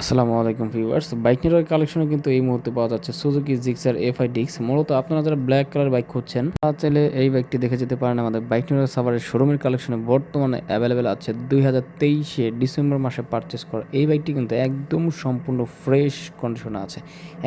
আসসালামু আলাইকুম viewers. Bike network কালেকশনে কিন্তু এই মুহূর্তে পাওয়া যাচ্ছে সুজুকি, জিক্সার, এফআই ডিক্স মূলত আপনারা যারা ব্ল্যাক কালার বাইক খুঁজছেন, তারা চাইলে এই বাইকটি দেখে যেতে পারেন আমাদের বাইক নেটওয়ার্ক সাভারের শোরুমের কালেকশনে। বর্তমানে অ্যাভেলেবেল আছে দুই হাজার তেইশে ডিসেম্বর মাসে পারচেস করা। এই বাইকটি কিন্তু একদম সম্পূর্ণ ফ্রেশ কন্ডিশনে আছে।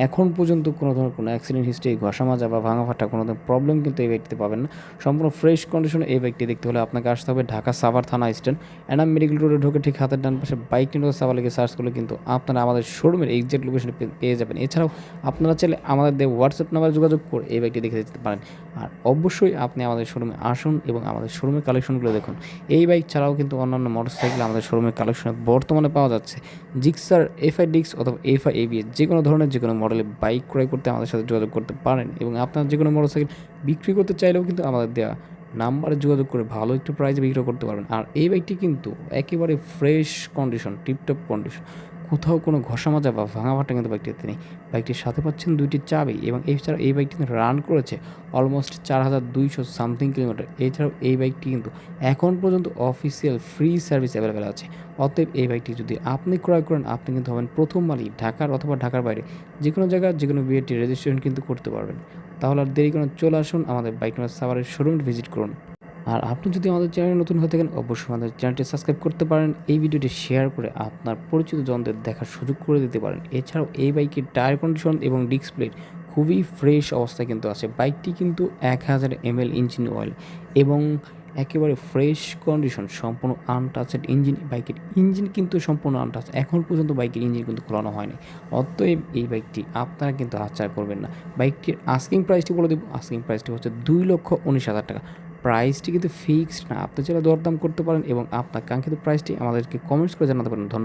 এখন পর্যন্ত কোনো ধরনের কোনো অ্যাক্সিডেন্ট হিস্ট্রি ঘষা মাজা বা ভাঙা ফাটা কোনো ধরনের প্রবলেম কিন্তু এই বাইকটিতে পাবেন না। সম্পূর্ণ ফ্রেশ কন্ডিশনে এই বাইকটি দেখতে হলে আপনাকে আসতে হবে ঢাকা সাভার থানা স্ট্যান্ড। এনাম মেডিকেল রোডে ঢোকে ঠিক হাতের ডান পাশে বাইক নেটওয়ার্ক সাভার লিখে সার্চ করলে কিন্তু আপনারা আমাদের শোরুমের এক্সাক্ট লোকেশনে পেয়ে যাবেন। এছাড়াও আপনারা চাইলে আমাদের হোয়াটসঅ্যাপ নাম্বারে যোগাযোগ করে এই বাইকটি দেখে যেতে পারেন। আর অবশ্যই আপনি আমাদের শোরুমে আসুন এবং আমাদের শোরুমের কালেকশনগুলো দেখুন। এই বাইক ছাড়াও কিন্তু অন্যান্য মোটরসাইকেল আমাদের শোরুমের কালেকশনে বর্তমানে পাওয়া যাচ্ছে জিক্সার এফআই ডিক্স অথবা এফআই এবিএস যে কোনো ধরনের, যে কোনো মডেলের বাইক ক্রয় করতে আমাদের সাথে যোগাযোগ করতে পারেন এবং আপনার যে কোনো মোটরসাইকেল বিক্রি করতে চাইলেও কিন্তু আমাদের দেওয়া নাম্বারে যোগাযোগ করে ভালো একটু প্রাইসে বিক্রি করতে পারবেন। আর এই বাইকটি কিন্তু একেবারে ফ্রেশ কন্ডিশন টিপটপ কন্ডিশন কোথাও কোনো ঘষা মাজা বা ভাঙা ফাটা কিন্তু বাইকটিতে নেই। বাইকটির সাথে পাচ্ছেন দুইটি চাবি এবং এছাড়াও এই বাইকটি রান করেছে অলমোস্ট চার হাজার দুইশো সামথিং কিলোমিটার এছাড়াও এই বাইকটি কিন্তু এখন পর্যন্ত অফিসিয়াল ফ্রি সার্ভিস অ্যাভেলেবেল আছে। অতএব এই বাইকটি যদি আপনি ক্রয় করেন, আপনি কিন্তু হবেন প্রথম মালিক ঢাকার অথবা ঢাকার বাইরে। যে কোনো জায়গায় যে কোনো বিয়েটি রেজিস্ট্রেশন কিন্তু করতে পারবেন। তাহলে আর দেরি করে চলে আসুন আমাদের বাইক সাভারের শোরুম ভিজিট করুন। আর আপনি যদি আমাদের চ্যানেলে নতুন হয়ে থাকেন, অবশ্যই আমাদের চ্যানেলটি সাবস্ক্রাইব করতে পারেন। এই ভিডিওটি শেয়ার করে আপনার পরিচিত জনদের দেখার সুযোগ করে দিতে পারেন। এছাড়াও এই বাইকের টায়ার কন্ডিশন এবং ডিস্ক প্লেট খুবই ফ্রেশ অবস্থায় কিন্তু আছে। বাইকটি কিন্তু এক হাজার এম এল ইঞ্জিন অয়েল এবং একেবারে ফ্রেশ কন্ডিশন সম্পূর্ণ আনটাচেড ইঞ্জিন বাইকের ইঞ্জিন কিন্তু সম্পূর্ণ আনটাচ এখন পর্যন্ত বাইকের ইঞ্জিন কিন্তু খোলানো হয়নি। অতএব এই বাইকটি আপনারা কিন্তু হাতছাড়া করবেন না। বাইকটির আস্কিং প্রাইসটি বলে দেবো। আস্কিং প্রাইসটি হচ্ছে দুই লক্ষ উনিশ হাজার টাকা। প্রাইসটি কিন্তু ফিক্সড না। আপনি যারা দরদাম করতে পারেন এবং আপনার কাঙ্ক্ষিত প্রাইসটি আমাদেরকে কমেন্টস করে জানাতে পারেন। ধন্যবাদ।